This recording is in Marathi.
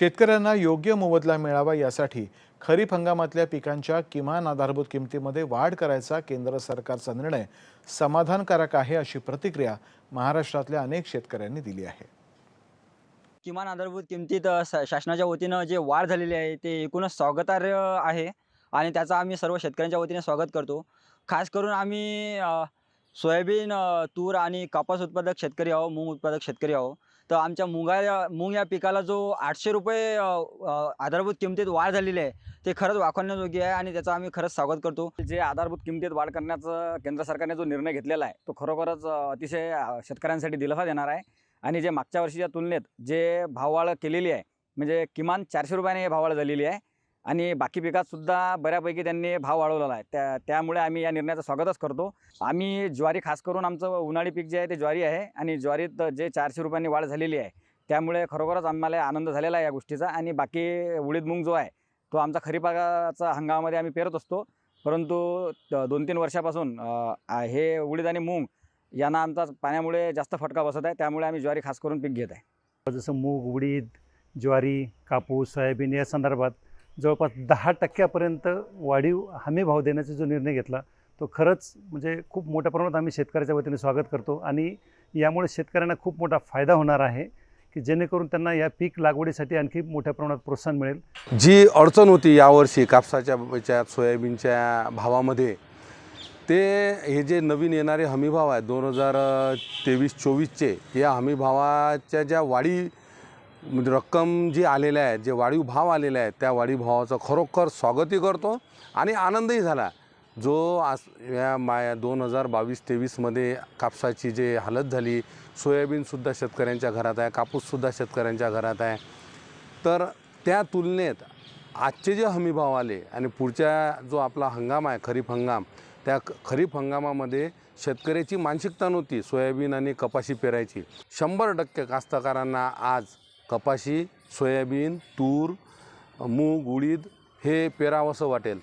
शेतकऱ्यांना योग्य मोबदला मिळावा यासाठी खरीप हंगामातल्या पिकांच्या किमान आधारभूत किमतीमध्ये वाढ करायचा केंद्र सरकारचा निर्णय समाधानकारक आहे अशी प्रतिक्रिया महाराष्ट्रातल्या अनेक शेतकऱ्यांनी दिली आहे. किमान आधारभूत किमतीत शासनाच्या वतीनं जे वाढ झालेली आहे ते एकूणच स्वागतार्ह आहे आणि त्याचा आम्ही सर्व शेतकऱ्यांच्या वतीने स्वागत करतो. खास करून आम्ही सोयाबीन तूर आणि कापूस उत्पादक शेतकरी आहो मूग उत्पादक शेतकरी आहो. तर आमच्या मुगा मूग या पिकाला जो आठशे रुपये आधारभूत किमतीत वाढ झालेली आहे ते खरंच वाखवण्याजोगी आहे आणि त्याचं आम्ही खरंच स्वागत करतो. जे आधारभूत किमतीत वाढ करण्याचं केंद्र सरकारने जो निर्णय घेतलेला आहे तो खरोखरच अतिशय शेतकऱ्यांसाठी दिलासा देणार आहे. आणि जे मागच्या वर्षीच्या तुलनेत जे भाववाढ केलेली आहे म्हणजे किमान चारशे रुपयाने हे भाववाढ झालेली आहे. आणि बाकी पिकातसुद्धा बऱ्यापैकी त्यांनी भाव वाढवलेला आहे. त्या त्यामुळे आम्ही या निर्णयाचं स्वागतच करतो. आम्ही ज्वारी खास करून आमचं उन्हाळी पीक जे आहे ते ज्वारी आहे आणि ज्वारीत जे चारशे रुपयांनी वाढ झालेली आहे त्यामुळे खरोखरच आम्हाला आनंद झालेला आहे या गोष्टीचा. आणि बाकी उडीद मूग जो आहे तो आमचा खरीपाचा हंगामामध्ये आम्ही पेरत असतो. परंतु दोन तीन वर्षापासून हे उडीद आणि मूग यांना आमचा पाण्यामुळे जास्त फटका बसत आहे. त्यामुळे आम्ही ज्वारी खास करून पीक घेत आहे. जसं मूग उडीद ज्वारी कापूस सोयाबीन या संदर्भात जवळपास दहा टक्क्यापर्यंत वाढीव हमी भाव देण्याचा जो निर्णय घेतला तो खरंच म्हणजे खूप मोठ्या प्रमाणात आम्ही शेतकऱ्याच्या वतीने स्वागत करतो आणि यामुळे शेतकऱ्यांना खूप मोठा फायदा होणार आहे की जेणेकरून त्यांना या पीक लागवडीसाठी आणखी मोठ्या प्रमाणात प्रोत्साहन मिळेल. जी अडचण होती यावर्षी कापसाच्या याच्यात सोयाबीनच्या भावामध्ये ते हे जे नवीन येणारे हमीभाव आहेत दोन हजार तेवीस चोवीसचे या हमीभावाच्या ज्या वाढी म्हणजे रक्कम जी आलेल्या आहेत जे वाढीव भाव आलेले आहेत त्या वाढीव भावाचं खरोखर स्वागतही करतो आणि आनंदही झाला. जो आज या माया दोन हजार बावीस तेवीसमध्ये कापसाची जे हालत झाली सोयाबीनसुद्धा शेतकऱ्यांच्या घरात आहे कापूससुद्धा शेतकऱ्यांच्या घरात आहे. तर त्या तुलनेत आजचे जे हमीभाव आले आणि पुढच्या जो आपला हंगाम आहे खरीप हंगाम त्या खरीप हंगामामध्ये शेतकऱ्याची मानसिकता नव्हती सोयाबीन आणि कपाशी पेरायची. शंभर टक्के कास्तकारांना आज कपाशी सोयाबीन तूर मूग उडीद हे पेरावंसं वाटेल.